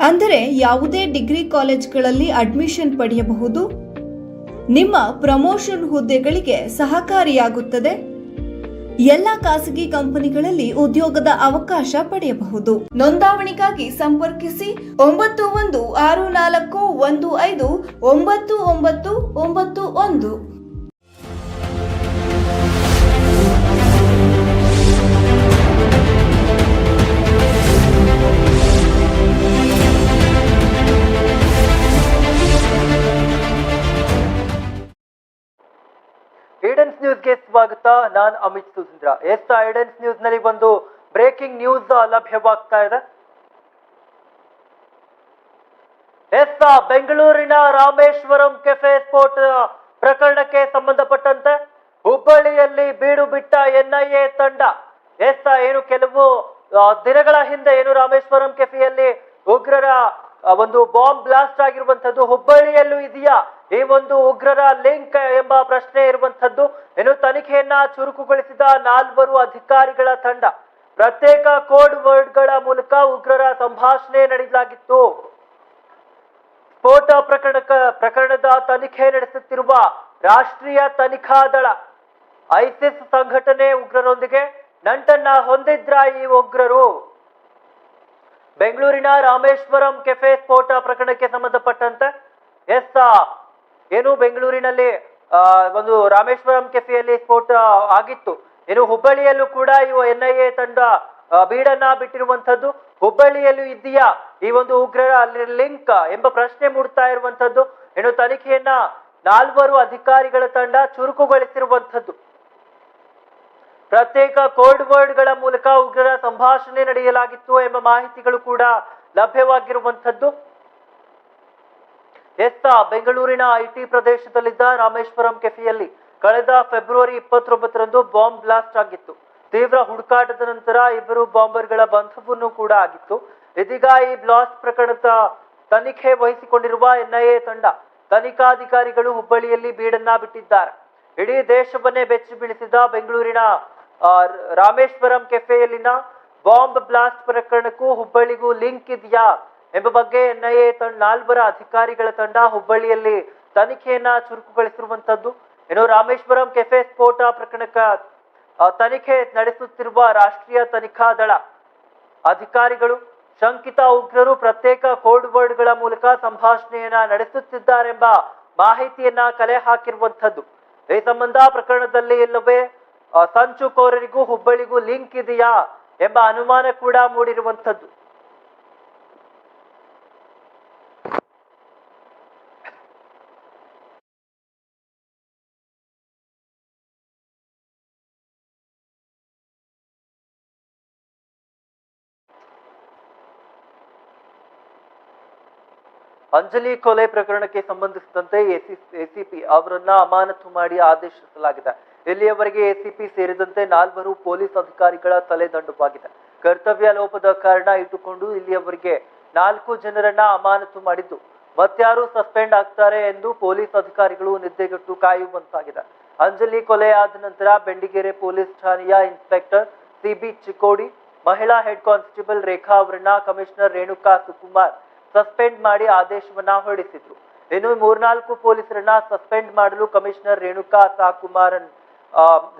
ಅಂದರೆ ಯಾವುದೇ degree ಕಾಲೇಜ್ಗಳಲ್ಲಿ admission ಪಡೆಯಬಹುದು. ನಿಮ್ಮ ಪ್ರಮೋಷನ್ ಹುದ್ದೆಗಳಿಗೆ ಸಹಕಾರಿಯಾಗುತ್ತದೆ. ಎಲ್ಲ ಖಾಸಗಿ ಕಂಪನಿಗಳಲ್ಲಿ ಉದ್ಯೋಗದ ಅವಕಾಶ ಪಡೆಯಬಹುದು. ನೋಂದಾವಣಿಗಾಗಿ ಸಂಪರ್ಕಿಸಿ ಒಂಬತ್ತು ಒಂದು ಆರು ನಾಲ್ಕು ಒಂದು ಐದು ಒಂಬತ್ತು ಒಂಬತ್ತು ಒಂಬತ್ತು ಒಂದು. ಸ್ವಾಗತ ನಾನು ಅಮಿತ್ ಸುಧೀಂದ್ರ ಎಸ್ ಐಡೆನ್ಸ್ ನ್ಯೂಸ್ನಲ್ಲಿ ಒಂದು ಬ್ರೇಕಿಂಗ್ ನ್ಯೂಸ್ ಲಭ್ಯವಾಗ್ತಾ ಇದೆ. ಎಸ್ ಬೆಂಗಳೂರಿನ ರಾಮೇಶ್ವರಂ ಕೆಫೆ ಸ್ಫೋಟ ಪ್ರಕರಣಕ್ಕೆ ಸಂಬಂಧಪಟ್ಟಂತೆ ಹುಬ್ಬಳ್ಳಿಯಲ್ಲಿ ಬೀಡು ಬಿಟ್ಟ ಎನ್ಐಎ ತಂಡ. ಎಸ್ ಏನು ಕೆಲವು ದಿನಗಳ ಹಿಂದೆ ಏನು ರಾಮೇಶ್ವರಂ ಕೆಫೆಯಲ್ಲಿ ಉಗ್ರರ ಒಂದು ಬಾಂಬ್ ಬ್ಲಾಸ್ಟ್ ಆಗಿರುವಂತದ್ದು ಹುಬ್ಬಳ್ಳಿಯಲ್ಲೂ ಇದೆಯಾ? ಈ ಒಂದು ಉಗ್ರರ ಲಿಂಕ್ ಎಂಬ ಪ್ರಶ್ನೆ ಇರುವಂತದ್ದು ಏನು ತನಿಖೆಯನ್ನ ಚುರುಕುಗೊಳಿಸಿದ ನಾಲ್ವರು ಅಧಿಕಾರಿಗಳ ತಂಡ. ಪ್ರತ್ಯೇಕ ಕೋಡ್ ವರ್ಡ್ಗಳ ಮೂಲಕ ಉಗ್ರರ ಸಂಭಾಷಣೆ ನಡೆಸಲಾಗಿತ್ತು ಸ್ಫೋಟ ಪ್ರಕರಣ ಪ್ರಕರಣದ ತನಿಖೆ ನಡೆಸುತ್ತಿರುವ ರಾಷ್ಟ್ರೀಯ ತನಿಖಾ ದಳ, ಐಸಿಸ್ ಸಂಘಟನೆ ಉಗ್ರರೊಂದಿಗೆ ನಂಟನ್ನ ಹೊಂದಿದ್ರ ಈ ಉಗ್ರರು? ಬೆಂಗಳೂರಿನ ರಾಮೇಶ್ವರಂ ಕೆಫೆ ಸ್ಫೋಟ ಪ್ರಕರಣಕ್ಕೆ ಸಂಬಂಧಪಟ್ಟಂತೆ ಎಸ್ ಏನು ಬೆಂಗಳೂರಿನಲ್ಲಿ ಒಂದು ರಾಮೇಶ್ವರಂ ಕೆಫೆಯಲ್ಲಿ ಸ್ಫೋಟ ಆಗಿತ್ತು. ಏನು ಹುಬ್ಬಳ್ಳಿಯಲ್ಲೂ ಕೂಡ ಇವು ಎನ್ ಐ ಎ ತಂಡ ಬೀಡನ್ನ ಬಿಟ್ಟಿರುವಂತದ್ದು ಹುಬ್ಬಳ್ಳಿಯಲ್ಲೂ ಇದೆಯಾ ಈ ಒಂದು ಉಗ್ರರ ಅಲ್ಲಿ ಲಿಂಕ್ ಎಂಬ ಪ್ರಶ್ನೆ ಮೂಡ್ತಾ ಇರುವಂತದ್ದು ಏನು ತನಿಖೆಯನ್ನ ನಾಲ್ವರು ಅಧಿಕಾರಿಗಳ ತಂಡ ಚುರುಕುಗೊಳಿಸಿರುವಂತದ್ದು ಪ್ರತ್ಯೇಕ ಕೋಡ್ ವರ್ಡ್ಗಳ ಮೂಲಕ ಉಗ್ರರ ಸಂಭಾಷಣೆ ನಡೆಯಲಾಗಿತ್ತು ಎಂಬ ಮಾಹಿತಿಗಳು ಕೂಡ ಲಭ್ಯವಾಗಿರುವಂತದ್ದು ಎಸ್ ಬೆಂಗಳೂರಿನ ಐಟಿ ಪ್ರದೇಶದಲ್ಲಿದ್ದ ರಾಮೇಶ್ವರಂ ಕೆಫೆಯಲ್ಲಿ ಕಳೆದ ಫೆಬ್ರವರಿ ಇಪ್ಪತ್ತೊಂಬತ್ತರಂದು ಬಾಂಬ್ ಬ್ಲಾಸ್ಟ್ ಆಗಿತ್ತು. ತೀವ್ರ ಹುಡುಕಾಟದ ನಂತರ ಇಬ್ಬರು ಬಾಂಬರ್ಗಳ ಬಂಧವನ್ನು ಕೂಡ ಆಗಿತ್ತು. ಇದೀಗ ಈ ಬ್ಲಾಸ್ಟ್ ಪ್ರಕರಣದ ತನಿಖೆ ವಹಿಸಿಕೊಂಡಿರುವ ಎನ್ಐಎ ತಂಡ ತನಿಖಾಧಿಕಾರಿಗಳು ಹುಬ್ಬಳ್ಳಿಯಲ್ಲಿ ಬೀಡನ್ನ ಬಿಟ್ಟಿದ್ದಾರೆ. ಇಡೀ ದೇಶವನ್ನೇ ಬೆಚ್ಚಿ ಬೀಳಿಸಿದ ಬೆಂಗಳೂರಿನ ರಾಮೇಶ್ವರಂ ಕೆಫೆಯಲ್ಲಿನ ಬಾಂಬ್ ಬ್ಲಾಸ್ಟ್ ಪ್ರಕರಣಕ್ಕೂ ಹುಬ್ಬಳ್ಳಿಗೂ ಲಿಂಕ್ ಇದೆಯಾ? ಎಂಬ ಬಗ್ಗೆ ಎನ್ಐಎ ತಂಡ ನಾಲ್ವರ ಅಧಿಕಾರಿಗಳ ತಂಡ ಹುಬ್ಬಳ್ಳಿಯಲ್ಲಿ ತನಿಖೆಯನ್ನ ಚುರುಕುಗೊಳಿಸಿರುವಂತದ್ದು. ಇನ್ನು ರಾಮೇಶ್ವರಂ ಕೆಫೆ ಸ್ಫೋಟ ಪ್ರಕರಣಕ್ಕ ತನಿಖೆ ನಡೆಸುತ್ತಿರುವ ರಾಷ್ಟ್ರೀಯ ತನಿಖಾ ದಳ ಅಧಿಕಾರಿಗಳು ಶಂಕಿತ ಉಗ್ರರು ಪ್ರತ್ಯೇಕ ಕೋಡ್ ವರ್ಡ್ಗಳ ಮೂಲಕ ಸಂಭಾಷಣೆಯನ್ನ ನಡೆಸುತ್ತಿದ್ದಾರೆಂಬ ಮಾಹಿತಿಯನ್ನ ಕಲೆ ಹಾಕಿರುವಂಥದ್ದು ಈ ಸಂಬಂಧ ಪ್ರಕರಣದಲ್ಲಿ ಇಲ್ಲವೇ ಸಂಚುಕೋರರಿಗೂ ಹುಬ್ಬಳ್ಳಿಗೂ ಲಿಂಕ್ ಇದೆಯಾ ಎಂಬ ಅನುಮಾನ ಕೂಡ ಮೂಡಿರುವಂತದ್ದು. ಅಂಜಲಿ ಕೊಲೆ ಪ್ರಕರಣಕ್ಕೆ ಸಂಬಂಧಿಸಿದಂತೆ ಎಸಿಪಿ ಅವರನ್ನ ಅಮಾನತು ಮಾಡಿ ಆದೇಶಿಸಲಾಗಿದೆ. ಇಲ್ಲಿಯವರೆಗೆ ಎಸಿಪಿ ಸೇರಿದಂತೆ ನಾಲ್ವರು ಪೊಲೀಸ್ ಅಧಿಕಾರಿಗಳ ತಲೆದಂಡವಾಗಿದೆ ಕರ್ತವ್ಯ ಲೋಪದ ಕಾರಣ ಇಟ್ಟುಕೊಂಡು ಇಲ್ಲಿಯವರೆಗೆ ನಾಲ್ಕು ಜನರನ್ನ ಅಮಾನತು ಮಾಡಿದ್ದು. ಮತ್ಯಾರು ಸಸ್ಪೆಂಡ್ ಆಗ್ತಾರೆ ಎಂದು ಪೊಲೀಸ್ ಅಧಿಕಾರಿಗಳು ನಿದ್ದೆಗೆಟ್ಟು ಕಾಯುವಂತಾಗಿದೆ ಅಂಜಲಿ ಕೊಲೆ ಆದ ನಂತರ ಬೆಂಡಿಗೆರೆ ಪೊಲೀಸ್ ಠಾಣೆಯ ಇನ್ಸ್ಪೆಕ್ಟರ್ ಸಿಬಿ ಚಿಕ್ಕೋಡಿ, ಮಹಿಳಾ ಹೆಡ್ ಕಾನ್ಸ್ಟೇಬಲ್ ರೇಖಾ ಅವರನ್ನ ಕಮಿಷನರ್ ರೇಣುಕಾ ಸುಕುಮಾರ್ ಸಸ್ಪೆಂಡ್ ಮಾಡಿ ಆದೇಶವನ್ನ ಹೊರಡಿಸಿದ್ರು. ಇನ್ನು ಮೂರ್ನಾಲ್ಕು ಪೊಲೀಸರನ್ನ ಸಸ್ಪೆಂಡ್ ಮಾಡಲು commissioner Renuka Sukumaran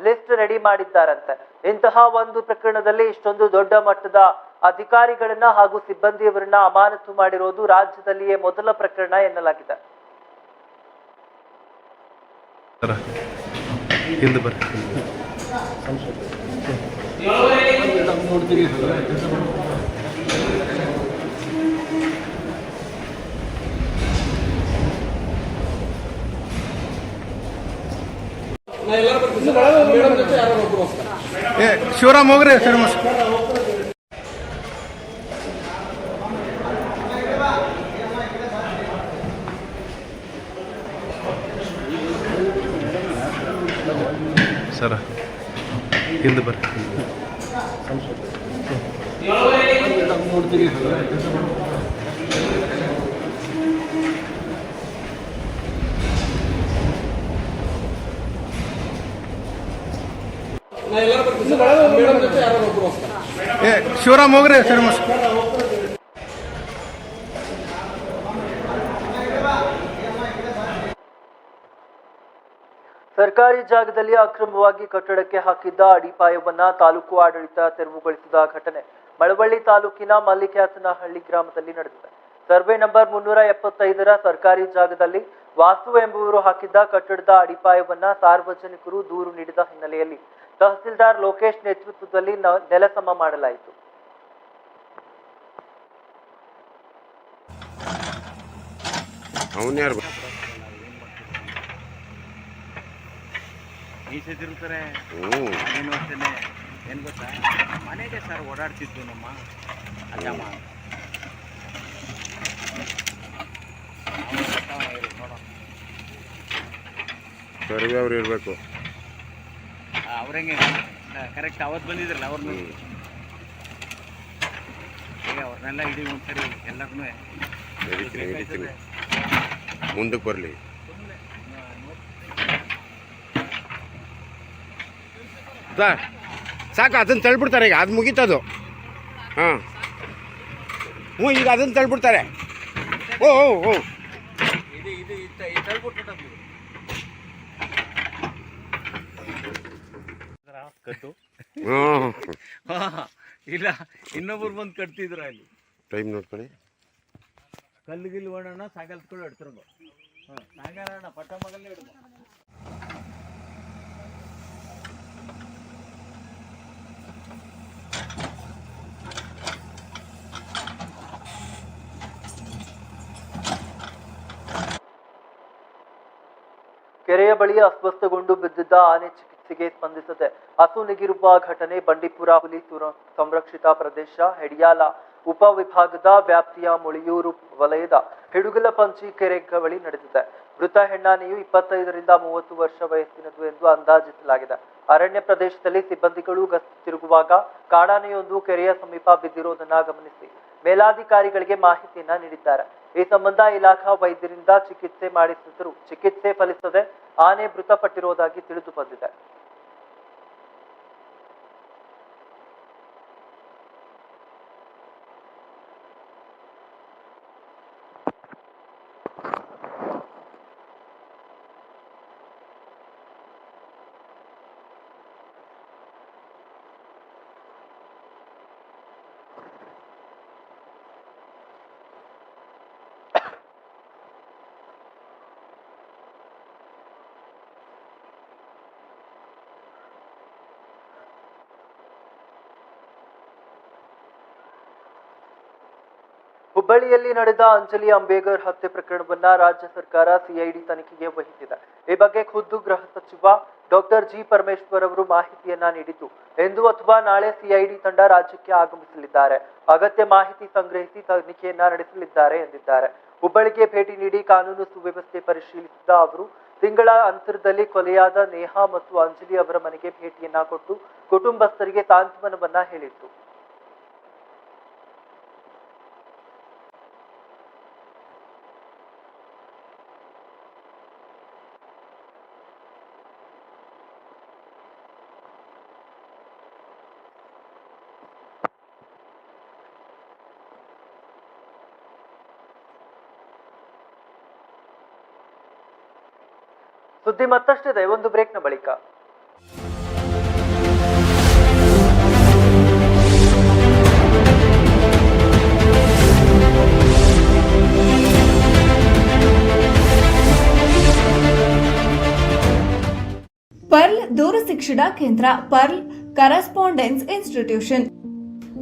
list ready ಮಾಡಿದ್ದಾರಂತೆ. ಇಂತಹ ಒಂದು ಪ್ರಕರಣದಲ್ಲಿ ಇಷ್ಟೊಂದು ದೊಡ್ಡ ಮಟ್ಟದ ಅಧಿಕಾರಿಗಳನ್ನ ಹಾಗೂ ಸಿಬ್ಬಂದಿಯವರನ್ನ ಅಮಾನತು ಮಾಡಿರೋದು ರಾಜ್ಯದಲ್ಲಿಯೇ ಮೊದಲ ಪ್ರಕರಣ ಎನ್ನಲಾಗಿದೆ. ಬರ್ರಿ ಏ ಶಿವರಾಮ್ ಹೋಗ್ರಿ ಫೇಮಸ್ ಸರ ಹಿಂದೆ ಬರ್ರಿ ಏ ಶಿವರಾಮ್ ಹೋಗ್ರಿ, ಸರ್ ಸರ್ಕಾರಿ ಜಾಗದಲ್ಲಿ ಅಕ್ರಮವಾಗಿ ಕಟ್ಟಡಕ್ಕೆ ಹಾಕಿದ್ದ ಅಡಿಪಾಯವನ್ನ ತಾಲೂಕು ಆಡಳಿತ ತೆರವುಗೊಳಿಸಿದ ಘಟನೆ ಮಳವಳ್ಳಿ ತಾಲೂಕಿನ ಮಲ್ಲಿಕ್ಯಾತನಹಳ್ಳಿ ಗ್ರಾಮದಲ್ಲಿ ನಡೆದಿದೆ. ಸರ್ವೆ ನಂಬರ್ ಮುನ್ನೂರ ಎಪ್ಪತ್ತೈದರ ಸರ್ಕಾರಿ ಜಾಗದಲ್ಲಿ ವಾಸ್ತು ಎಂಬುವರು ಹಾಕಿದ್ದ ಕಟ್ಟಡದ ಅಡಿಪಾಯವನ್ನ ಸಾರ್ವಜನಿಕರು ದೂರು ನೀಡಿದ ಹಿನ್ನೆಲೆಯಲ್ಲಿ ತಹಸೀಲ್ದಾರ್ ಲೋಕೇಶ್ ನೇತೃತ್ವದಲ್ಲಿ ನೆಲಸಮ ಮಾಡಲಾಯಿತು. ಅವನ್ ಯಾರು? ಮೀಸೆದಿರ್ತಾರೆ ಏನು ಅಷ್ಟೇ ಏನು ಗೊತ್ತಾ? ಮನೆಗೆ ಸರ್ ಓಡಾಡ್ತಿದ್ವು ನಮ್ಮ ನೋಡು ಸರ್ವೆ ಅವ್ರು ಇರಬೇಕು. ಅವ್ರಂಗೆ ಕರೆಕ್ಟ್ ಅವತ್ತು ಬಂದಿದ್ರಲ್ಲ ಅವ್ರನ್ನ ಅವ್ರನ್ನೆಲ್ಲ ಇಡೀ ಒಂದ್ಸರಿ ಎಲ್ಲರನ್ನೂ ಮುಂದಕ್ಕೆ ಬರಲಿ. ಸಾಕು ಅದನ್ನು ತಳ್ಬಿಡ್ತಾರೆ ಈಗ ಅದು ಮುಗೀತದು. ಹಾಂ. ಹ್ಞೂ ಈಗ ಅದನ್ನು ತಳ್ಬಿಡ್ತಾರೆ. ಓ ಓ ಓ. ಇದು ಇದು ಇದು ತಳ್ಬಿಟ್ಟು ಕಟ್ಟು ಹಾಂ ಇಲ್ಲ ಇನ್ನೊಬ್ರು ಬಂದು ಕಟ್ತಿದ್ರ ಅಲ್ಲಿ. ಟೈಮ್ ನೋಡ್ಕೊಳ್ಳಿ. ಕಲ್ಲು ಗಿಲ್ಲು ಓಡೋಣ ಸಾಗಲ್ಸ್ಕೊಂಡು ಇಡ್ತಿರೋದು ಕೆರೆಯ ಬಳಿ ಅಸ್ವಸ್ಥಗೊಂಡು ಬಿದ್ದಿದ್ದ ಆನೆ ಚಿಕಿತ್ಸೆಗೆ ಸ್ಪಂದಿಸದೆ ಅಸುನೀಗಿರುವ ಘಟನೆ ಬಂಡೀಪುರ ಹುಲಿ ಸುರ- ಸಂರಕ್ಷಿತ ಪ್ರದೇಶ, ಹೆಡಿಯಾಲ ಉಪವಿಭಾಗದ ವ್ಯಾಪ್ತಿಯ ಮುಳಿಯೂರು ವಲಯದ ಹಿಡುಗಲಪಂಚಿ ಕೆರೆ ಬಳಿ ನಡೆದಿದೆ. ಮೃತ ಹೆಣ್ಣಾನೆಯು ಇಪ್ಪತ್ತೈದರಿಂದ ಮೂವತ್ತು ವರ್ಷ ವಯಸ್ಸಿನದು ಎಂದು ಅಂದಾಜಿಸಲಾಗಿದೆ. ಅರಣ್ಯ ಪ್ರದೇಶದಲ್ಲಿ ಸಿಬ್ಬಂದಿಗಳು ಗಸ್ತು ತಿರುಗುವಾಗ ಕಾಡಾನೆಯೊಂದು ಕೆರೆಯ ಸಮೀಪ ಬಿದ್ದಿರೋದನ್ನ ಗಮನಿಸಿ. ಮೇಲಾಧಿಕಾರಿಗಳಿಗೆ ಮಾಹಿತಿಯನ್ನ ನೀಡಿದ್ದಾರೆ. ಈ ಸಂಬಂಧ ಇಲಾಖಾ ವೈದ್ಯರಿಂದ ಚಿಕಿತ್ಸೆ ಮಾಡಿಸಿದರೂ ಚಿಕಿತ್ಸೆ ಫಲಿಸದೆ ಆನೆ ಮೃತಪಟ್ಟಿರುವುದಾಗಿ ತಿಳಿದು ಬಂದಿದೆ ಹುಬ್ಬಳ್ಳಿಯಲ್ಲಿ ನಡೆದ ಅಂಜಲಿ ಅಂಬೇಗರ್ ಹತ್ಯೆ ಪ್ರಕರಣವನ್ನ ರಾಜ್ಯ ಸರ್ಕಾರ ಸಿಐಡಿ ತನಿಖೆಗೆ ವಹಿಸಿದೆ. ಈ ಬಗ್ಗೆ ಖುದ್ದು ಗೃಹ ಸಚಿವ ಡಾಕ್ಟರ್ ಜಿ ಪರಮೇಶ್ವರ್ ಅವರು ಮಾಹಿತಿಯನ್ನ ನೀಡಿದ್ದು. ಎಂದು ಅಥವಾ ನಾಳೆ ಸಿಐಡಿ ತಂಡ ರಾಜ್ಯಕ್ಕೆ ಆಗಮಿಸಲಿದ್ದಾರೆ. ಅಗತ್ಯ ಮಾಹಿತಿ ಸಂಗ್ರಹಿಸಿ ತನಿಖೆಯನ್ನ ನಡೆಸಲಿದ್ದಾರೆ ಎಂದಿದ್ದಾರೆ. ಹುಬ್ಬಳ್ಳಿಗೆ ಭೇಟಿ ನೀಡಿ ಕಾನೂನು ಸುವ್ಯವಸ್ಥೆ ಪರಿಶೀಲಿಸಿದ ಅವರು, ತಿಂಗಳ ಅಂತರದಲ್ಲಿ ಕೊಲೆಯಾದ ನೇಹಾ ಮತ್ತು ಅಂಜಲಿ ಅವರ ಮನೆಗೆ ಭೇಟಿಯನ್ನ ಕೊಟ್ಟು ಕುಟುಂಬಸ್ಥರಿಗೆ ಸಾಂತ್ವನವನ್ನ ಹೇಳಿತ್ತು ಸುದ್ದಿ ಮತ್ತಷ್ಟಿದೆ ಒಂದು ಬ್ರೇಕ್ನ ಬಳಿಕ. ಪರ್ಲ್ ದೂರ ಶಿಕ್ಷಣ ಕೇಂದ್ರ pearl correspondence institution.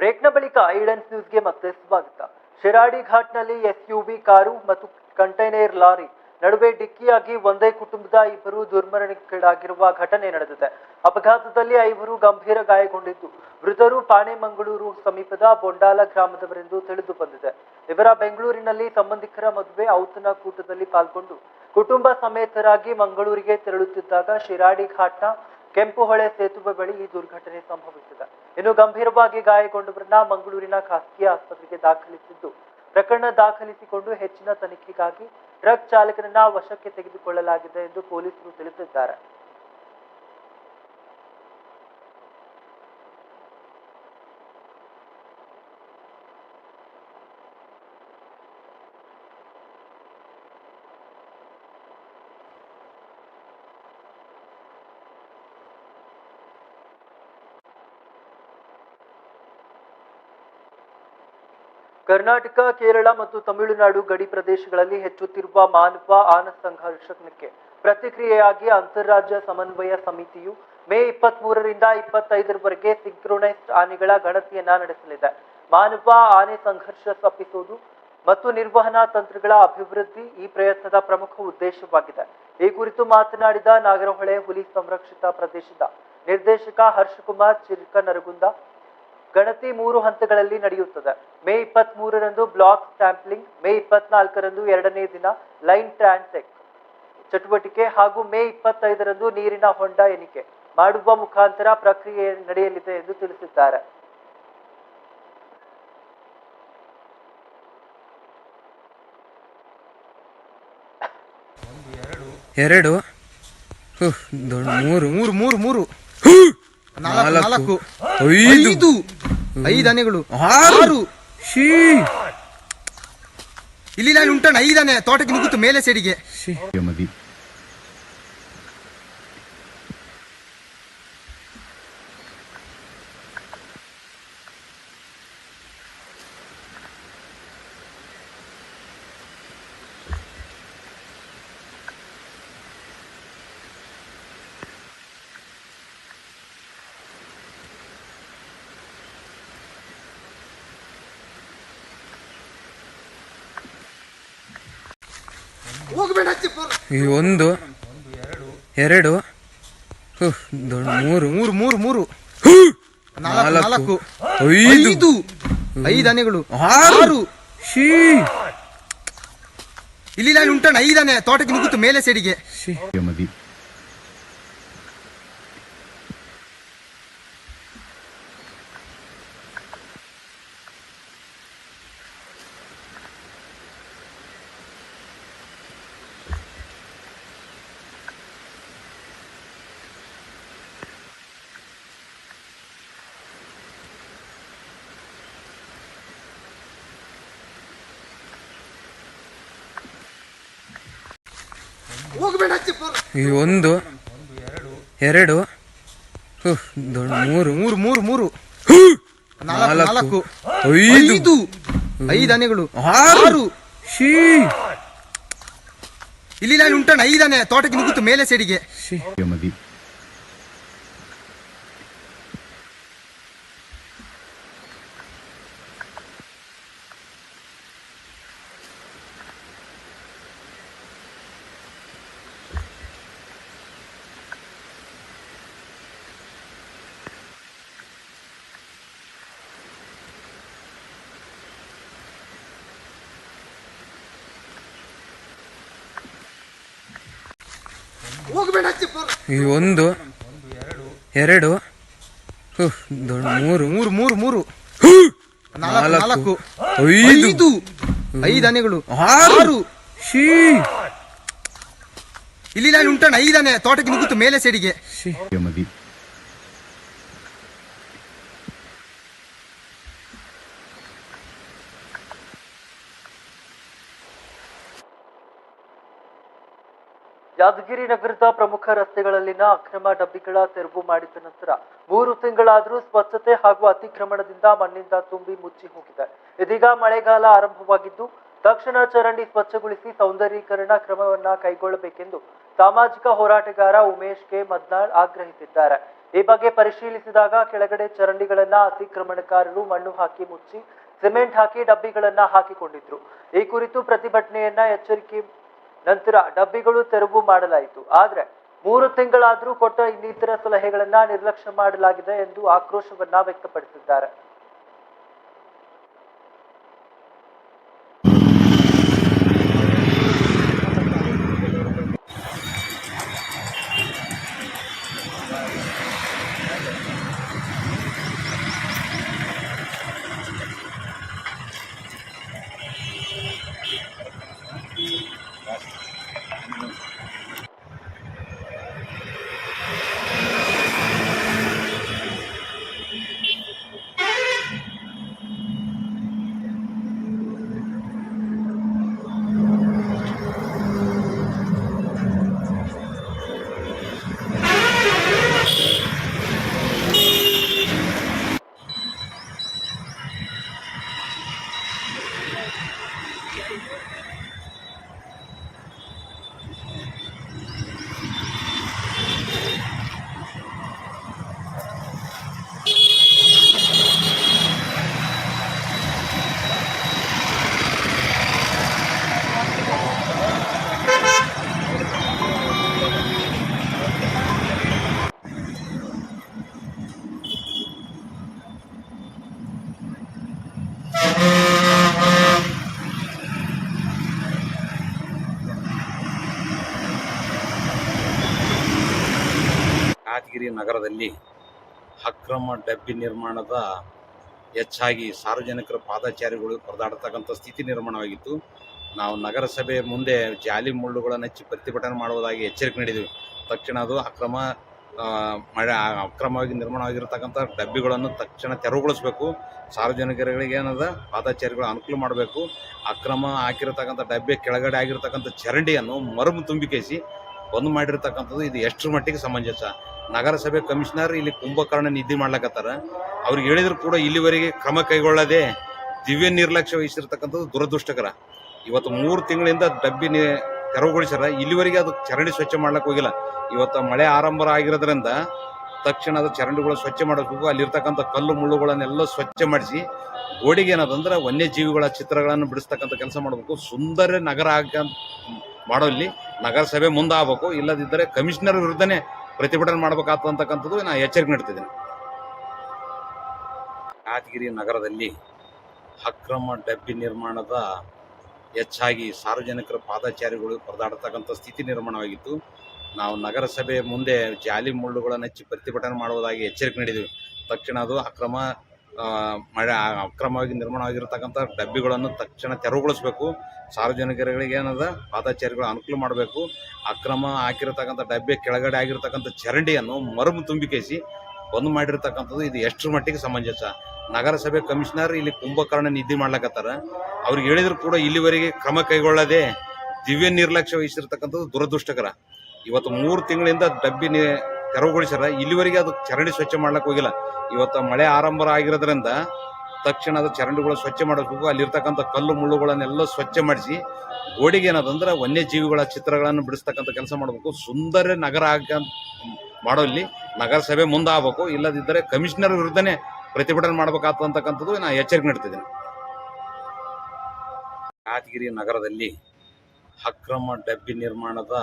ಬ್ರೇಕ್ನ ಬಳಿಕ ಐಡನ್ಸ್ ನ್ಯೂಸ್ಗೆ ಮತ್ತೆ ಸ್ವಾಗತ. ಶಿರಾಡಿ ಘಾಟ್ನಲ್ಲಿ ಎಸ್ಯುವಿ ಕಾರು ಮತ್ತು ಕಂಟೈನರ್ ಲಾರಿ ನಡುವೆ ಡಿಕ್ಕಿಯಾಗಿ ಒಂದೇ ಕುಟುಂಬದ ಇಬ್ಬರು ದುರ್ಮರಣಕ್ಕೀಡಾಗಿರುವ ಘಟನೆ ನಡೆದಿದೆ. ಅಪಘಾತದಲ್ಲಿ ಐವರು ಗಂಭೀರ ಗಾಯಗೊಂಡಿದ್ದು, ಮೃತರು ಪಾಣೆಮಂಗಳೂರು ಸಮೀಪದ ಬೊಂಡಾಲ ಗ್ರಾಮದವರೆಂದು ತಿಳಿದು ಬಂದಿದೆ ಇವರ ಬೆಂಗಳೂರಿನಲ್ಲಿ ಸಂಬಂಧಿಕರ ಮದುವೆ ಔತಣಕೂಟದಲ್ಲಿ ಪಾಲ್ಗೊಂಡು ಕುಟುಂಬ ಸಮೇತರಾಗಿ ಮಂಗಳೂರಿಗೆ ತೆರಳುತ್ತಿದ್ದಾಗ ಶಿರಾಡಿ ಘಾಟ್ನ ಕೆಂಪುಹೊಳೆ ಸೇತುವೆ ಬಳಿ ಈ ದುರ್ಘಟನೆ ಸಂಭವಿಸಿದೆ. ಇನ್ನು ಗಂಭೀರವಾಗಿ ಗಾಯಗೊಂಡವರನ್ನ ಮಂಗಳೂರಿನ ಖಾಸಗಿ ಆಸ್ಪತ್ರೆಗೆ ದಾಖಲಿಸಿದ್ದು. ಪ್ರಕರಣ ದಾಖಲಿಸಿಕೊಂಡು ಹೆಚ್ಚಿನ ತನಿಖೆಗಾಗಿ ಟ್ರಕ್ ಚಾಲಕನನ್ನ ವಶಕ್ಕೆ ತೆಗೆದುಕೊಳ್ಳಲಾಗಿದೆ ಎಂದು ಪೊಲೀಸರು ತಿಳಿಸಿದ್ದಾರೆ. ಕರ್ನಾಟಕ, ಕೇರಳ ಮತ್ತು ತಮಿಳುನಾಡು ಗಡಿ ಪ್ರದೇಶಗಳಲ್ಲಿ ಹೆಚ್ಚುತ್ತಿರುವ ಮಾನವ ಆನ ಸಂಘರ್ಷಕ್ಕೆ ಪ್ರತಿಕ್ರಿಯೆಯಾಗಿ ಅಂತಾರಾಜ್ಯ ಸಮನ್ವಯ ಸಮಿತಿಯು ಮೇ ಇಪ್ಪತ್ತ್ ಮೂರರಿಂದ ಇಪ್ಪತ್ತೈದರವರೆಗೆ ಸಿಂಕ್ರೋನೈಸ್ಡ್ ಆನೆಗಳ ಗಣತಿಯನ್ನ ನಡೆಸಲಿದೆ. ಮಾನವ ಆನೆ ಸಂಘರ್ಷ ತಪ್ಪಿಸುವುದು ಮತ್ತು ನಿರ್ವಹಣಾ ತಂತ್ರಗಳ ಅಭಿವೃದ್ಧಿ ಈ ಪ್ರಯತ್ನದ ಪ್ರಮುಖ ಉದ್ದೇಶವಾಗಿದೆ. ಈ ಕುರಿತು ಮಾತನಾಡಿದ ನಾಗರಹೊಳೆ ಹುಲಿ ಸಂರಕ್ಷಿತ ಪ್ರದೇಶದ ನಿರ್ದೇಶಕ ಹರ್ಷಕುಮಾರ್ ಚಿರ್ಕ ನರಗುಂದ ಗಣತಿ ಮೂರು ಹಂತಗಳಲ್ಲಿ ನಡೆಯುತ್ತದೆ. ಮೇ ಇಪ್ಪತ್ತ್ ಮೂರರಂದು ಬ್ಲಾಕ್ ಸ್ಟ್ಯಾಂಪ್ಲಿಂಗ್ ಮೇ ಇಪ್ಪತ್ನಾಲ್ಕರಂದು ಎರಡನೇ ದಿನ ಲೈನ್ ಟ್ರಾನ್ಸೆಕ್ ಚಟುವಟಿಕೆ ಹಾಗೂ ಮೇ ಇಪ್ಪತ್ತೈದರಂದು ನೀರಿನ ಹೊಂಡ ಎಣಿಕೆ ಮಾಡುವ ಮುಖಾಂತರ ಪ್ರಕ್ರಿಯೆ ನಡೆಯಲಿದೆ ಎಂದು ತಿಳಿಸಿದ್ದಾರೆ. ಎರಡು. ಮೂರು. ಮೂರು ಮೂರು ಮೂರು. ನಾಲ್ಕು ಐದು. ಐದು. ಆನೆಗಳು. ಆರು. ಶೀ. ಇಲ್ಲಿ ನಾನು ಉಂಟಣ್ಣ ಐದಾನೆ ತೋಟಕ್ಕೆ ನುಗ್ಗುತ್ತು ಮೇಲೆ ಸೈಡಿಗೆ. ಈ ಒಂದು ಎರಡು ದೊಡ್ಡ ಮೂರು. ಮೂರು ಮೂರು ಮೂರು. ನಾಲ್ಕು ಐದು. ಐದು. ಐದು ಆನೆಗಳು. ಆರು. ಆರು. ಶೀ. ಇಲ್ಲಿ ನಾನು ಉಂಟಣ್ಣ ಐದಾನೆ ತೋಟಕ್ಕೆ ನುಗ್ಗುತ್ತು ಮೇಲೆ ಸೈಡಿಗೆ. ಈ ಒಂದು ಎರಡು ಮೂರು. ಮೂರು ಮೂರು ಮೂರು. ನಾಲ್ಕು ನಾಲ್ಕು ಐದು. ಐದು. ಆನೆಗಳು. ಆರು. ಶೀ. ಇಲ್ಲಿ ನಾನು ಉಂಟಣ್ಣ ಐದಾನೆ ತೋಟಕ್ಕೆ ನುಗ್ಗುತ್ತು ಮೇಲೆ ಸೈಡಿಗೆ. ಈ ಒಂದು ಎರಡು ಮೂರು. ಮೂರು ಮೂರು ಮೂರು. ನಾಲ್ಕು ಐದು ಐದು ಆನೆಗಳು ಆರು. ಆರು. ಶೀ. ಇಲ್ಲಿ ನಾನು ಉಂಟಣ್ಣ ಐದಾನೆ ತೋಟಕ್ಕೆ ನುಗ್ಗುತ್ತು ಮೇಲೆ ಸೈಡಿಗೆ. ಯಾದಗಿರಿ ನಗರದ ಪ್ರಮುಖ ರಸ್ತೆಗಳಲ್ಲಿನ ಅಕ್ರಮ ಡಬ್ಬಿಗಳ ತೆರವು ಮಾಡಿದ ನಂತರ ಮೂರು ತಿಂಗಳಾದರೂ ಸ್ವಚ್ಛತೆ ಹಾಗೂ ಅತಿಕ್ರಮಣದಿಂದ ಮಣ್ಣಿಂದ ತುಂಬಿ ಮುಚ್ಚಿ ಹೋಗಿದೆ. ಇದೀಗ ಮಳೆಗಾಲ ಆರಂಭವಾಗಿದ್ದು, ತಕ್ಷಣ ಚರಂಡಿ ಸ್ವಚ್ಛಗೊಳಿಸಿ ಸೌಂದರ್ಯೀಕರಣ ಕ್ರಮವನ್ನ ಕೈಗೊಳ್ಳಬೇಕೆಂದು ಸಾಮಾಜಿಕ ಹೋರಾಟಗಾರ ಉಮೇಶ್ ಕೆ. ಮದ್ನಾಳ್ ಆಗ್ರಹಿಸಿದ್ದಾರೆ. ಈ ಬಗ್ಗೆ ಪರಿಶೀಲಿಸಿದಾಗ ಕೆಳಗಡೆ ಚರಂಡಿಗಳನ್ನ ಅತಿಕ್ರಮಣಕಾರರು ಮಣ್ಣು ಹಾಕಿ ಮುಚ್ಚಿ, ಸಿಮೆಂಟ್ ಹಾಕಿ ಡಬ್ಬಿಗಳನ್ನ ಹಾಕಿಕೊಂಡಿದ್ರು. ಈ ಕುರಿತು ಪ್ರತಿಭಟನೆಯನ್ನ ಎಚ್ಚರಿಕೆ ನಂತರ ಡಬ್ಬಿಗಳು ತೆರವು ಮಾಡಲಾಯಿತು. ಆದರೆ ಮೂರು ತಿಂಗಳಾದರೂ ಕೊಟ್ಟ ಇನ್ನಿತರ ಸಲಹೆಗಳನ್ನ ನಿರ್ಲಕ್ಷ್ಯ ಮಾಡಲಾಗಿದೆ ಎಂದು ಆಕ್ರೋಶವನ್ನ ವ್ಯಕ್ತಪಡಿಸಿದ್ದಾರೆ. ಅಕ್ರಮ ಡಬ್ಬಿ ನಿರ್ಮಾಣದ ಹೆಚ್ಚಾಗಿ ಸಾರ್ವಜನಿಕರ ಪಾದಚಾರಿಗಳು ಪರದಾಡತಕ್ಕಂಥ ಸ್ಥಿತಿ ನಿರ್ಮಾಣವಾಗಿತ್ತು. ನಾವು ನಗರಸಭೆ ಮುಂದೆ ಜಾಲಿ ಮುಳ್ಳುಗಳನ್ನು ಹಚ್ಚಿ ಪ್ರತಿಭಟನೆ ಮಾಡುವುದಾಗಿ ಎಚ್ಚರಿಕೆ ನೀಡಿದ್ವಿ. ತಕ್ಷಣ ಅದು ಅಕ್ರಮ ಮಳೆ, ಅಕ್ರಮವಾಗಿ ನಿರ್ಮಾಣವಾಗಿರ್ತಕ್ಕಂಥ ಡಬ್ಬಿಗಳನ್ನು ತಕ್ಷಣ ತೆರವುಗೊಳಿಸಬೇಕು. ಸಾರ್ವಜನಿಕರಿಗೆ ಏನದ ಪಾದಚಾರಿಗಳು ಅನುಕೂಲ ಮಾಡಬೇಕು. ಅಕ್ರಮ ಹಾಕಿರತಕ್ಕಂಥ ಡಬ್ಬಿ ಕೆಳಗಡೆ ಆಗಿರ್ತಕ್ಕಂಥ ಚರಂಡಿಯನ್ನು ಮರುಮು ತುಂಬಿಕೇಸಿ ಬಂದ್ ಮಾಡಿರ್ತಕ್ಕಂಥದ್ದು ಇದು ಎಷ್ಟರ ಮಟ್ಟಿಗೆ ಸಮಂಜಸ. ನಗರಸಭೆ ಕಮಿಷನರ್ ಇಲ್ಲಿ ಕುಂಭಕರ್ಣ ನಿಧಿ ಮಾಡ್ಲಕತ್ತಾರ. ಅವ್ರಿಗೆ ಹೇಳಿದ್ರು ಕೂಡ ಇಲ್ಲಿವರೆಗೆ ಕ್ರಮ ಕೈಗೊಳ್ಳದೆ ದಿವ್ಯ ನಿರ್ಲಕ್ಷ್ಯ ವಹಿಸಿರ್ತಕ್ಕಂಥದ್ದು ದುರದೃಷ್ಟಕರ. ಇವತ್ತು ಮೂರು ತಿಂಗಳಿಂದ ಡಬ್ಬಿ ತೆರವುಗೊಳಿಸ್ಯಾರ. ಇಲ್ಲಿವರೆಗೆ ಅದು ಚರಂಡಿ ಸ್ವಚ್ಛ ಮಾಡ್ಲಕ್ಕೆ ಹೋಗಿಲ್ಲ. ಇವತ್ತು ಮಳೆ ಆರಂಭ ಆಗಿರೋದ್ರಿಂದ ತಕ್ಷಣ ಅದು ಚರಂಡಿಗಳು ಸ್ವಚ್ಛ ಮಾಡಬೇಕು ಅಲ್ಲಿರ್ತಕ್ಕಂಥ ಕಲ್ಲು ಮುಳ್ಳುಗಳನ್ನೆಲ್ಲ ಸ್ವಚ್ಛ ಮಾಡಿಸಿ ಗೋಡೆಗೆ ಏನದಂದ್ರೆ ವನ್ಯಜೀವಿಗಳ ಚಿತ್ರಗಳನ್ನು ಬಿಡಿಸ್ತಕ್ಕಂಥ ಕೆಲಸ ಮಾಡಬೇಕು. ಸುಂದರ ನಗರ ಆಗ ಮಾಡೋಲ್ಲಿ ನಗರಸಭೆ ಮುಂದಾಗಬೇಕು. ಇಲ್ಲದಿದ್ದರೆ ಕಮಿಷನರ್ ವಿರುದ್ಧನೇ ಪ್ರತಿಭಟನೆ ಮಾಡಬೇಕಾಗ್ತಕ್ಕಂಥದ್ದು ನಾ ಎಚ್ಚರಿಕೆ ನೀಡ್ತಿದ್ದೀನಿ. ಯಾದಗಿರಿ ನಗರದಲ್ಲಿ ಅಕ್ರಮ ಡಬ್ಬಿ ನಿರ್ಮಾಣದ ಹೆಚ್ಚಾಗಿ ಸಾರ್ವಜನಿಕರ ಪಾದಚಾರಿಗಳು ಪರದಾಡತಕ್ಕಂಥ ಸ್ಥಿತಿ ನಿರ್ಮಾಣವಾಗಿತ್ತು. ನಾವು ನಗರಸಭೆ ಮುಂದೆ ಜಾಲಿ ಮುಳ್ಳುಗಳನ್ನು ಹಚ್ಚಿ ಪ್ರತಿಭಟನೆ ಮಾಡುವುದಾಗಿ ಎಚ್ಚರಿಕೆ ನೀಡಿದ್ದೀವಿ ತಕ್ಷಣ ಅದು ಅಕ್ರಮ ಮಳೆ ಅಕ್ರಮವಾಗಿ ನಿರ್ಮಾಣವಾಗಿರ್ತಕ್ಕಂಥ ಡಬ್ಬಿಗಳನ್ನು ತಕ್ಷಣ ತೆರವುಗೊಳಿಸಬೇಕು. ಸಾರ್ವಜನಿಕರಿಗೆ ಏನದ, ಪಾದಚಾರಿಗಳು ಅನುಕೂಲ ಮಾಡಬೇಕು. ಅಕ್ರಮ ಹಾಕಿರತಕ್ಕಂಥ ಡಬ್ಬಿ ಕೆಳಗಡೆ ಆಗಿರ್ತಕ್ಕಂಥ ಚರಂಡಿಯನ್ನು ಮರು ತುಂಬಿಕೇಸಿ ಬಂದ್ ಮಾಡಿರ್ತಕ್ಕಂಥದ್ದು ಇದು ಎಷ್ಟರ ಮಟ್ಟಿಗೆ ಸಮಂಜಸ. ನಗರಸಭೆ ಕಮಿಷನರ್ ಇಲ್ಲಿ ಕುಂಭಕರ್ಣ ನಿದ್ದೆ ಮಾಡ್ಲಕತ್ತಾರ. ಅವ್ರಿಗೆ ಹೇಳಿದ್ರು ಕೂಡ ಇಲ್ಲಿವರೆಗೆ ಕ್ರಮ ಕೈಗೊಳ್ಳದೆ ದಿವ್ಯ ನಿರ್ಲಕ್ಷ್ಯ ವಹಿಸಿರ್ತಕ್ಕಂಥದ್ದು ದುರದೃಷ್ಟಕರ. ಇವತ್ತು ಮೂರು ತಿಂಗಳಿಂದ ಡಬ್ಬಿ ತೆರವುಗೊಳಿಸ್ಯಾರ. ಇಲ್ಲಿವರೆಗೆ ಅದು ಚರಂಡಿ ಸ್ವಚ್ಛ ಮಾಡ್ಲಕ್ಕೆ ಹೋಗಿಲ್ಲ. ಇವತ್ತು ಮಳೆ ಆರಂಭ ಆಗಿರೋದ್ರಿಂದ ತಕ್ಷಣ ಅದು ಚರಂಡಿಗಳು ಸ್ವಚ್ಛ ಮಾಡಬೇಕು ಅಲ್ಲಿರ್ತಕ್ಕಂಥ ಕಲ್ಲು ಮುಳ್ಳುಗಳನ್ನೆಲ್ಲ ಸ್ವಚ್ಛ ಮಾಡಿಸಿ ಗೋಡೆಗೆ ಏನದಂದ್ರೆ ವನ್ಯಜೀವಿಗಳ ಚಿತ್ರಗಳನ್ನು ಬಿಡಿಸ್ತಕ್ಕಂಥ ಕೆಲಸ ಮಾಡಬೇಕು. ಸುಂದರ ನಗರ ಆಗ ಮಾಡೋಲ್ಲಿ ನಗರಸಭೆ ಮುಂದೆ ಮುಂದಾಗಬೇಕು. ಇಲ್ಲದಿದ್ದರೆ ಕಮಿಷನರ್ ವಿರುದ್ಧನೇ ಪ್ರತಿಭಟನೆ ಮಾಡಬೇಕಾಗ್ತಕ್ಕಂಥದ್ದು ನಾನು ಎಚ್ಚರಿಕೆ ನೀಡ್ತಿದ್ದೇನೆ. ಯಾದಗಿರಿ ನಗರದಲ್ಲಿ ಅಕ್ರಮ ಡಬ್ಬಿ ನಿರ್ಮಾಣದ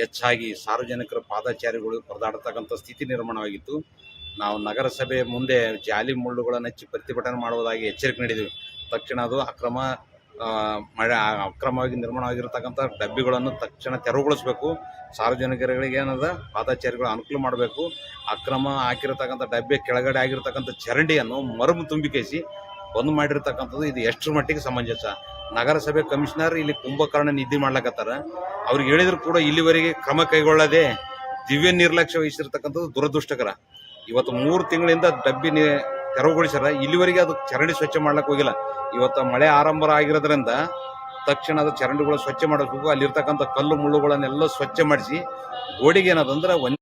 ಹೆಚ್ಚಾಗಿ ಸಾರ್ವಜನಿಕರ ಪಾದಚಾರಿಗಳು ಪರದಾಡತಕ್ಕಂಥ ಸ್ಥಿತಿ ನಿರ್ಮಾಣವಾಗಿತ್ತು. ನಾವು ನಗರಸಭೆ ಮುಂದೆ ಜಾಲಿ ಮುಳ್ಳುಗಳನ್ನು ಹಚ್ಚಿ ಪ್ರತಿಭಟನೆ ಮಾಡುವುದಾಗಿ ಎಚ್ಚರಿಕೆ ನೀಡಿದ್ವಿ. ತಕ್ಷಣ ಅದು ಅಕ್ರಮ ಮಳೆ, ಅಕ್ರಮವಾಗಿ ನಿರ್ಮಾಣವಾಗಿರ್ತಕ್ಕಂಥ ಡಬ್ಬಿಗಳನ್ನು ತಕ್ಷಣ ತೆರವುಗೊಳಿಸಬೇಕು. ಸಾರ್ವಜನಿಕರಿಗೆ ಏನದ ಪಾದಚಾರಿಗಳು ಅನುಕೂಲ ಮಾಡಬೇಕು. ಅಕ್ರಮ ಹಾಕಿರತಕ್ಕಂಥ ಡಬ್ಬಿ ಕೆಳಗಡೆ ಆಗಿರ್ತಕ್ಕಂಥ ಚರಂಡಿಯನ್ನು ಮರುಮು ತುಂಬಿಕೇಸಿ ಬಂದ್ ಮಾಡಿರ್ತಕ್ಕಂಥದ್ದು ಇದು ಎಷ್ಟರ ಮಟ್ಟಿಗೆ ಸಮಂಜಸ. ನಗರಸಭೆ ಕಮಿಷನರ್ ಇಲ್ಲಿ ಕುಂಭಕರ್ಣ ನಿದ್ದೆ ಮಾಡ್ಲಕತ್ತಾರ. ಅವ್ರಿಗೆ ಹೇಳಿದ್ರು ಕೂಡ ಇಲ್ಲಿವರೆಗೆ ಕ್ರಮ ಕೈಗೊಳ್ಳದೆ ದಿವ್ಯ ನಿರ್ಲಕ್ಷ್ಯ ವಹಿಸಿರ್ತಕ್ಕಂಥದ್ದು ದುರದೃಷ್ಟಕರ. ಇವತ್ತು ಮೂರು ತಿಂಗಳಿಂದ ಡಬ್ಬಿ ತೆರವುಗೊಳಿಸ್ಯಾರ. ಇಲ್ಲಿವರೆಗೆ ಅದು ಚರಂಡಿ ಸ್ವಚ್ಛ ಮಾಡ್ಲಕ್ಕೆ ಹೋಗಿಲ್ಲ. ಇವತ್ತು ಮಳೆ ಆರಂಭ ಆಗಿರೋದ್ರಿಂದ ತಕ್ಷಣ ಅದು ಚರಂಡಿಗಳು ಸ್ವಚ್ಛ ಮಾಡಬೇಕು ಅಲ್ಲಿರ್ತಕ್ಕಂಥ ಕಲ್ಲು ಮುಳ್ಳುಗಳನ್ನೆಲ್ಲ ಸ್ವಚ್ಛ ಮಾಡಿಸಿ ಗೋಡೆಗೆ ಏನದಂದ್ರೆ ವನ್ಯ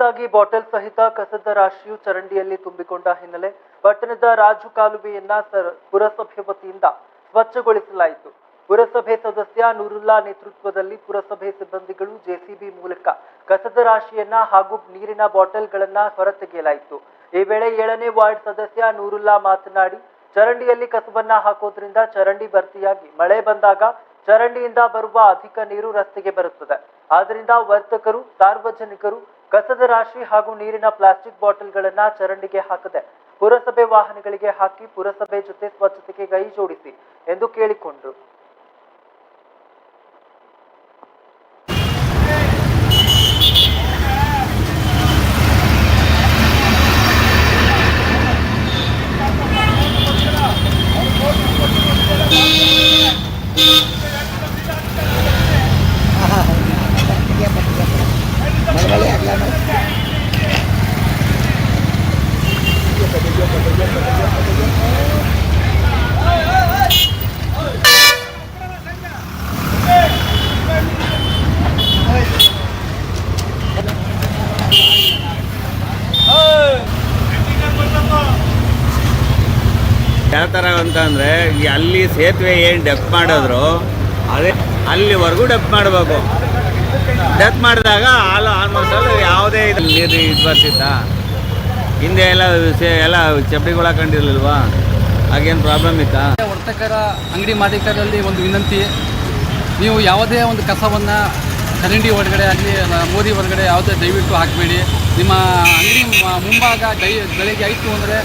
ಮಳೆಯಿಂದಾಗಿ ಬಾಟಲ್ ಸಹಿತ ಕಸದ ರಾಶಿಯು ಚರಂಡಿಯಲ್ಲಿ ತುಂಬಿಕೊಂಡ ಹಿನ್ನೆಲೆ ಪಟ್ಟಣದ ರಾಜು ಕಾಲುವೆಯನ್ನ ಪುರಸಭೆ ವತಿಯಿಂದ ಸ್ವಚ್ಛಗೊಳಿಸಲಾಯಿತು. ಪುರಸಭೆ ಸದಸ್ಯ ನೂರುಲ್ಲಾ ನೇತೃತ್ವದಲ್ಲಿ ಪುರಸಭೆ ಸಿಬ್ಬಂದಿಗಳು ಜೆಸಿಬಿ ಮೂಲಕ ಕಸದ ರಾಶಿಯನ್ನ ಹಾಗೂ ನೀರಿನ ಬಾಟಲ್ಗಳನ್ನ ಹೊರತೆಗೆಯಲಾಯಿತು. ಈ ವೇಳೆ ಏಳನೇ ವಾರ್ಡ್ ಸದಸ್ಯ ನೂರುಲ್ಲಾ ಮಾತನಾಡಿ, ಚರಂಡಿಯಲ್ಲಿ ಕಸವನ್ನ ಹಾಕೋದ್ರಿಂದ ಚರಂಡಿ ಭರ್ತಿಯಾಗಿ ಮಳೆ ಬಂದಾಗ ಚರಂಡಿಯಿಂದ ಬರುವ ಅಧಿಕ ನೀರು ರಸ್ತೆಗೆ ಬರುತ್ತದೆ. ಆದ್ದರಿಂದ ವರ್ತಕರು, ಸಾರ್ವಜನಿಕರು ಕಸದ ರಾಶಿ ಹಾಗೂ ನೀರಿನ ಪ್ಲಾಸ್ಟಿಕ್ ಬಾಟಲ್ಗಳನ್ನ ಚರಂಡಿಗೆ ಹಾಕದೆ ಪುರಸಭೆ ವಾಹನಗಳಿಗೆ ಹಾಕಿ ಪುರಸಭೆ ಜೊತೆ ಸ್ವಚ್ಛತೆಗೆ ಕೈ ಜೋಡಿಸಿ ಎಂದು ಕೇಳಿಕೊಂಡ್ರು. ಅಂತಂದರೆ ಅಲ್ಲಿ ಸೇತುವೆ ಏನು ಡೆಪ್ ಮಾಡಿದ್ರು, ಅದೇ ಅಲ್ಲಿವರೆಗೂ ಡೆಪ್ ಮಾಡಬೇಕು. ಡೆಪ್ ಮಾಡಿದಾಗ ಆಲ್ ಆಲ್ಮೋಸ್ಟ್ ಆಲ್ ಯಾವುದೇ ಇದು ನೀರು ಇದು ಬರ್ತಿತ್ತ ಹಿಂದೆ ಎಲ್ಲ ಎಲ್ಲ ಚಪ್ಪಡಿಗಳು ಹಾಕೊಂಡಿರ್ಲಿಲ್ವಾ ಹಾಗೇನು ಪ್ರಾಬ್ಲಮ್ ಇತ್ತಾ? ವರ್ತಕರ ಅಂಗಡಿ ಮಾಲೀಕರಲ್ಲಿ ಒಂದು ವಿನಂತಿ. ನೀವು ಯಾವುದೇ ಒಂದು ಕಸವನ್ನು ಚರಂಡಿ ಒಳಗಡೆ ಆಗಲಿ ಮೋದಿ ಹೊರಗಡೆ ಯಾವುದೇ ದಯವಿಟ್ಟು ಹಾಕಬೇಡಿ. ನಿಮ್ಮ ಅಂಗಡಿ ಮುಂಭಾಗ ದೈ, ಬೆಳಗ್ಗೆ ಆಯಿತು ಅಂದರೆ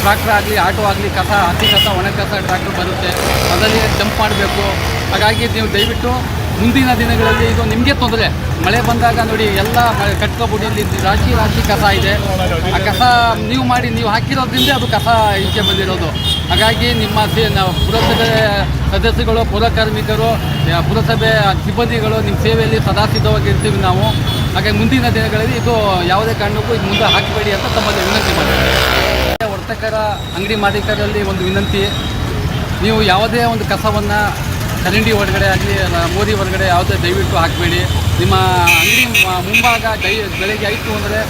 ಟ್ರಾಕ್ಟರ್ ಆಗಲಿ, ಆಟೋ ಆಗಲಿ, ಕಸ ಹಸಿ ಕಸ, ಒಣ ಕಸ ಟ್ರಾಕ್ಟರ್ ಬರುತ್ತೆ. ಅದರಲ್ಲಿ ಜಂಪ್ ಮಾಡಬೇಕು. ಹಾಗಾಗಿ ನೀವು ದಯವಿಟ್ಟು ಮುಂದಿನ ದಿನಗಳಲ್ಲಿ ಇದು ನಿಮಗೆ ತೊಂದರೆ. ಮಳೆ ಬಂದಾಗ ನೋಡಿ ಎಲ್ಲ ಇಲ್ಲಿ ರಾಶಿ ರಾಶಿ ಕಸ ಇದೆ. ಆ ಕಸ ನೀವು ಮಾಡಿ ನೀವು ಹಾಕಿರೋದ್ರಿಂದ ಅದು ಕಸ ಈಚೆ ಬಂದಿರೋದು. ಹಾಗಾಗಿ ನಿಮ್ಮ ಪುರಸಭೆ ಸದಸ್ಯಗಳು, ಪುರಕಾರ್ಮಿಕರು ಪುರಸಭೆ ಸಿಬ್ಬಂದಿಗಳು ನಿಮ್ಮ ಸೇವೆಯಲ್ಲಿ ಸದಾ ಸಿದ್ಧವಾಗಿರ್ತೀವಿ ನಾವು. ಹಾಗಾಗಿ ಮುಂದಿನ ದಿನಗಳಲ್ಲಿ ಇದು ಯಾವುದೇ ಕಾರಣಕ್ಕೂ ಇದು ಮುಂದೆ ಹಾಕಬೇಡಿ ಅಂತ ತಮ್ಮಲ್ಲಿ ವಿನಂತಿ ಮಾಡ್ತೀನಿ. ವರ್ತಕರ, ಅಂಗಡಿ ಮಾಲೀಕರಲ್ಲಿ ಒಂದು ವಿನಂತಿ. ನೀವು ಯಾವುದೇ ಒಂದು ಕಸವನ್ನು ಚರಂಡಿ ಹೊರಗಡೆ ಆಗಲಿ ಮೋದಿ ಹೊರಗಡೆ ಯಾವುದೇ ದಯವಿಟ್ಟು ಹಾಕಬೇಡಿ. ನಿಮ್ಮ ಅಂಗಡಿ ಮುಂಭಾಗ ದೈ ಬೆಳಗ್ಗೆ ಆಯಿತು ಅಂದರೆ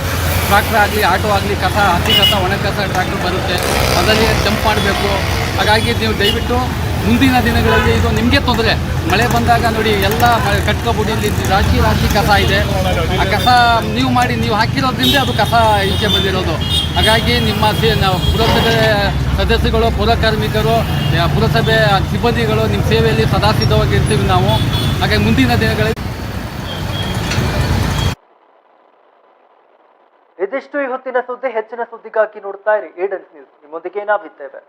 ಟ್ರಾಕ್ಟರ್ ಆಗಲಿ, ಆಟೋ ಆಗಲಿ, ಕಸ ಹಸಿ ಕಸ, ಒಣ ಕಸ ಟ್ರಾಕ್ಟರ್ ಬರುತ್ತೆ. ಅದರಲ್ಲಿ ಜಂಪ್ ಮಾಡಬೇಕು. ಹಾಗಾಗಿ ನೀವು ದಯವಿಟ್ಟು ಮುಂದಿನ ದಿನಗಳಲ್ಲಿ ಇದು ನಿಮಗೆ ತೊಂದರೆ. ಮಳೆ ಬಂದಾಗ ನೋಡಿ ಎಲ್ಲ ಮ- ಕಟ್ಕೊಬಿಡಿ ಇಲ್ಲಿ ರಾಶಿ ರಾಶಿ ಕಸ ಇದೆ. ಆ ಕಸ ನೀವು ಮಾಡಿ ನೀವು ಹಾಕಿರೋದ್ರಿಂದ ಅದು ಕಸ ಈಚೆ ಬಂದಿರೋದು. ಹಾಗಾಗಿ ನಿಮ್ಮ ನಾವು ಪುರಸಭೆ ಸದಸ್ಯಗಳು, ಪುರಕಾರ್ಮಿಕರು ಪುರಸಭೆ ಸಿಬ್ಬಂದಿಗಳು ನಿಮ್ಮ ಸೇವೆಯಲ್ಲಿ ಸದಾ ಸಿದ್ಧವಾಗಿರ್ತೀವಿ ನಾವು. ಹಾಗಾಗಿ ಮುಂದಿನ ದಿನಗಳಲ್ಲಿ ಇದಿಷ್ಟು ಈ ಸುದ್ದಿ, ಹೆಚ್ಚಿನ ಸುದ್ದಿಗಾಗಿ ನೋಡ್ತಾ ಇರಿ ಏಡನ್ಸ್ ನ್ಯೂಸ್. ನಿಮ್ಮೊಂದಿಗೆ ನಾವಿದ್ದೇವೆ.